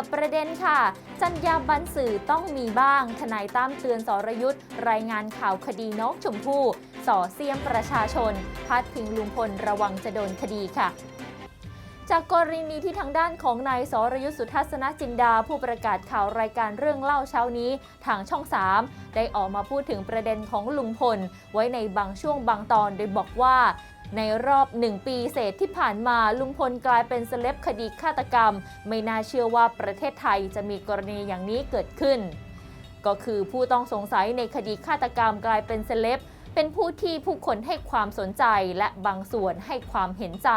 ปิดประเด็นค่ะ จัญญาบันสื่อต้องมีบ้าง ทนายตั้มเตือนสรยุทธ์รายงานข่าวคดีน้องชมพู่ส่อเสียมประชาชน พัดพิงลุงพลระวังจะโดนคดีค่ะจากกรณีที่ทางด้านของนายสรยุทธสุทัศนจินดา ผู้ประกาศข่าวรายการเรื่องเล่าเช้านี้ทางช่อง 3 ได้ออกมาพูดถึงประเด็นของลุงพล ไว้ในบางช่วงบางตอนโดยบอกว่า ในรอบหนึ่งปีเศษที่ผ่านมาลุงพลกลายเป็นเซเลบคดีฆาตกรรม ไม่น่าเชื่อว่าประเทศไทยจะมีกรณีอย่างนี้เกิดขึ้น ก็คือผู้ต้องสงสัยในคดีฆาตกรรมกลายเป็นเซเลบ เป็นผู้ที่ผู้คนให้ความสนใจและบางส่วนให้ความเห็นใจ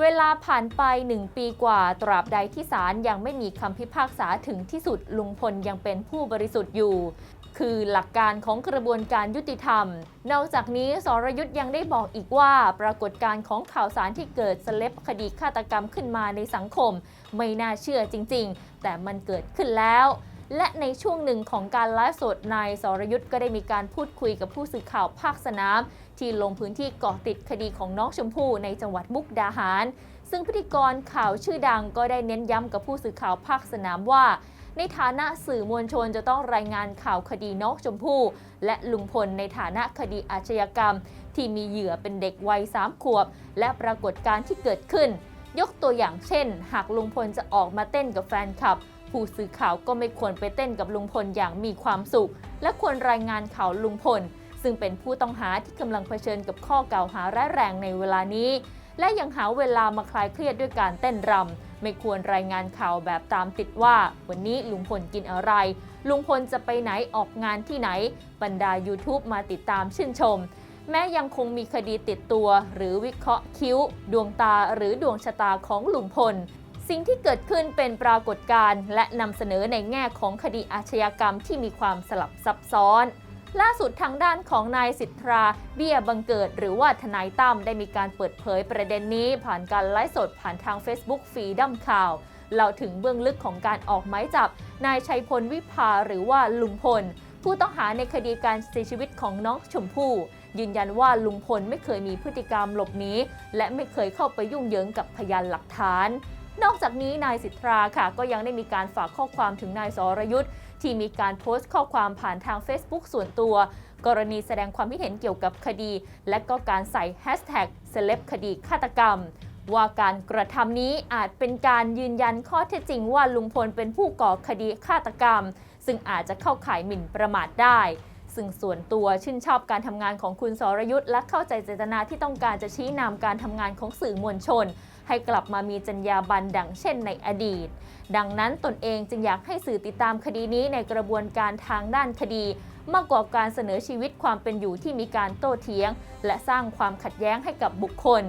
เวลาผ่านไป1ปีกว่าตราบใดที่ศาลยังไม่มีคำพิพากษาถึงที่สุดลุงพลยังเป็นผู้บริสุทธิ์อยู่คือหลักการของกระบวนการยุติธรรม นอกจากนี้สรยุทธ์ยังได้บอกอีกว่า ปรากฏการณ์ของข่าวสารที่เกิดสเลบคดีฆาตกรรมขึ้นมาในสังคม ไม่น่าเชื่อจริง ๆ แต่มันเกิดขึ้นแล้ว และในช่วงหนึ่งของการไลฟ์สดนายสรยุทธ์ก็ได้มีการพูดคุยกับผู้สื่อข่าวภาคสนาม ที่ลงพื้นที่เกาะติดคดีของน้องชมพู่ในจังหวัดมุกดาหาร ซึ่งพิธีกรข่าวชื่อดังก็ได้เน้นย้ำกับผู้สื่อข่าวภาคสนามว่าในฐานะสื่อมวลชนจะต้องรายงานข่าวคดีน้องชมพู่ และลุงพลในฐานะคดีอาชญากรรม ที่มีเหยื่อเป็นเด็กวัยสามขวบ และปรากฏการณ์ที่เกิดขึ้น ยกตัวอย่างเช่น หากลุงพลจะออกมาเต้นกับแฟนคลับ ผู้สื่อข่าวก็ไม่ควรไปเต้นกับลุงพลอย่างมีความสุข และควรรายงานข่าวลุงพล ซึ่งเป็นผู้ต้องหาที่กำลังเผชิญกับข้อกล่าวหาร้ายแรงในเวลานี้ และยังหาเวลามาคลายเครียดด้วยการเต้นรำไม่ควรรายงานข่าวแบบตามติดว่า วันนี้ลุงพลกินอะไร ลุงพลจะไปไหนออกงานที่ไหน บรรดา YouTube มาติดตามชื่นชมแม้ยังคงมีคดีติดตัว หรือวิเคราะห์คิ้ว ดวงตาหรือดวงชะตาของลุงพล สิ่งที่เกิดขึ้นเป็นปรากฏการณ์ และนำเสนอในแง่ของคดีอาชญากรรมที่มีความสลับซับซ้อน ล่าสุดทางด้านของนายสิทธาเบี้ยบังเกิด หรือว่าทนายตั้มได้มีการเปิดเผยประเด็นนี้ ผ่านการไลฟ์สดผ่านทาง Facebook ฟีดัมข่าวเล่าถึงเบื้องลึกของการออกหมายจับ นายชัยพลวิภาหรือว่าลุงพล ผู้ต้องหาในคดีการเสียชีวิตของน้องชมพู่ ยืนยันว่าลุงพลไม่เคยมีพฤติกรรมหลบหนีและไม่เคยเข้าไปยุ่งเหยิงกับพยานหลักฐาน นอกจากนี้นายสิทธาค่ะ ก็ยังได้มีการฝากข้อความถึงนายสรยุทธ์ที่มีการโพสต์ข้อความผ่านทาง Facebook ส่วนตัว กรณีแสดงความคิดเห็นเกี่ยวกับคดี และก็การใส่แฮชแท็กเซเลบคดีฆาตกรรม ว่าการกระทำนี้อาจเป็นการยืนยันข้อเท็จจริงว่าลุงพลเป็นผู้ก่อคดีฆาตกรรม ซึ่งอาจจะเข้าข่ายหมิ่นประมาทได้ ซึ่งส่วนตัวชื่นชอบการทำงานของคุณสรยุทธ์และเข้าใจเจตนาที่ต้องการจะชี้นำการทำงานของสื่อมวลชน ให้กลับมามีจรรยาบรรณดังเช่นในอดีต ดังนั้นตนเองจึงอยากให้สื่อติดตามคดีนี้ในกระบวนการทางด้านคดี มากกว่าการเสนอชีวิตความเป็นอยู่ที่มีการโต้เถียง และสร้างความขัดแย้งให้กับบุคคล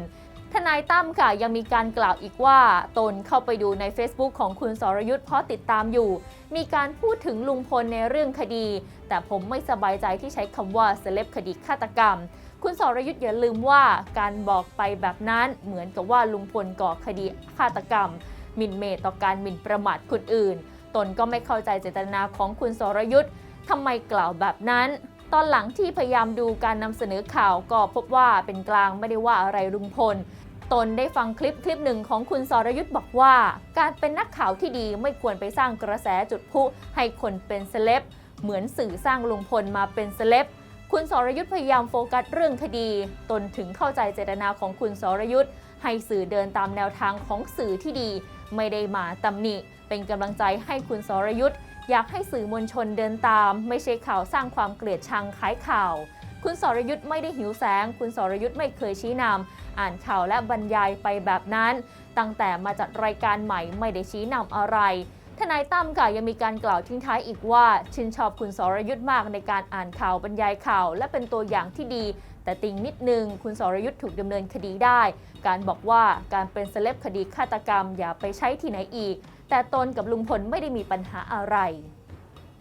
ทนายตั้มค่ะยังมีการกล่าวอีกว่า ตนเข้าไปดูใน Facebook ของคุณสรยุทธ์เพราะติดตามอยู่ มีการพูดถึงลุงพลในเรื่องคดี แต่ผมไม่สบายใจที่ใช้คำว่าเซเลบคดีฆาตกรรม คุณสรยุทธ์อย่าลืมว่าการบอกไปแบบนั้นเหมือนกับว่าลุงพลก่อคดีฆาตกรรมหมิ่นเมตต่อการหมิ่นประมาทคนอื่น ตนก็ไม่เข้าใจเจตนาของคุณสรยุทธ์ทำไมกล่าวแบบนั้น ตอนหลังที่พยายามดูการนำเสนอข่าวก็พบว่าเป็นกลางไม่ได้ว่าอะไรลุงพล ตนได้ฟังคลิปคลิปหนึ่งของคุณสรยุทธ์บอกว่า การเป็นนักข่าวที่ดีไม่ควรไปสร้างกระแสจุดพุให้คนเป็นเซเลบเหมือนสื่อสร้างลุงพลมาเป็นเซเลบคุณสรยุทธ์พยายามโฟกัสเรื่องคดี ตนถึงเข้าใจเจตนาของคุณสรยุทธ์ให้สื่อเดินตามแนวทางของสื่อที่ดี ไม่ได้มาตำหนิ เป็นกำลังใจให้คุณสรยุทธ์ อยากให้สื่อมวลชนเดินตาม ไม่ใช่ข่าวสร้างความเกลียดชังขายข่าว คุณสรยุทธ์ไม่ได้หิวแสง คุณสรยุทธ์ไม่เคยชี้นำอ่านข่าวและบรรยายไปแบบนั้น ตั้งแต่มาจัดรายการใหม่ไม่ได้ชี้นำอะไร ทนายตั้มค่ะยังมีการกล่าวทิ้งท้ายอีกว่า ชินชอบคุณสรยุทธ์มากในการอ่านข่าวบรรยายข่าว และเป็นตัวอย่างที่ดี แต่ติงนิดนึง คุณสรยุทธ์ถูกดำเนินคดีได้ การบอกว่าการเป็นเซเลบคดีฆาตกรรมอย่าไปใช้ที่ไหนอีก แต่ตนกับลุงพลไม่ได้มีปัญหาอะไร